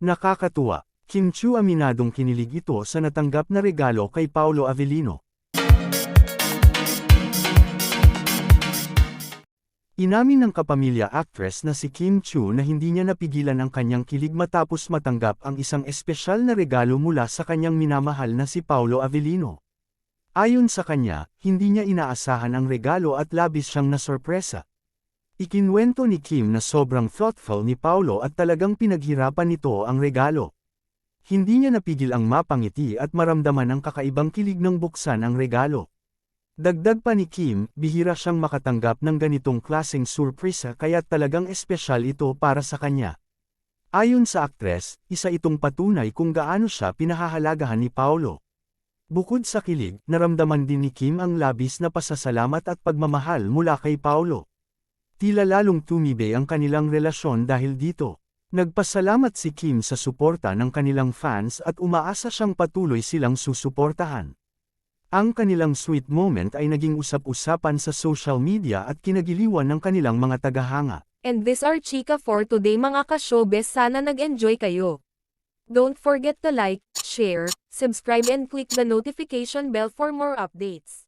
Nakakatuwa, Kim Chu aminadong kinilig ito sa natanggap na regalo kay Paolo Avellino. Inamin ng kapamilya actress na si Kim Chu na hindi niya napigilan ang kanyang kilig matapos matanggap ang isang espesyal na regalo mula sa kanyang minamahal na si Paolo Avellino. Ayon sa kanya, hindi niya inaasahan ang regalo at labis siyang nasorpresa. Ikinwento ni Kim na sobrang thoughtful ni Paolo at talagang pinaghirapan nito ang regalo. Hindi niya napigil ang mapangiti at maramdaman ang kakaibang kilig ng buksan ang regalo. Dagdag pa ni Kim, bihira siyang makatanggap ng ganitong klaseng surpresa kaya talagang espesyal ito para sa kanya. Ayon sa aktres, isa itong patunay kung gaano siya pinahahalagahan ni Paolo. Bukod sa kilig, naramdaman din ni Kim ang labis na pasasalamat at pagmamahal mula kay Paolo. Tila lalong tumibay ang kanilang relasyon dahil dito. Nagpasalamat si Kim sa suporta ng kanilang fans at umaasa siyang patuloy silang susuportahan. Ang kanilang sweet moment ay naging usap-usapan sa social media at kinagiliwan ng kanilang mga tagahanga. And this are Chika for today mga ka-showbiz sana nag-enjoy kayo. Don't forget to like, share, subscribe and click the notification bell for more updates.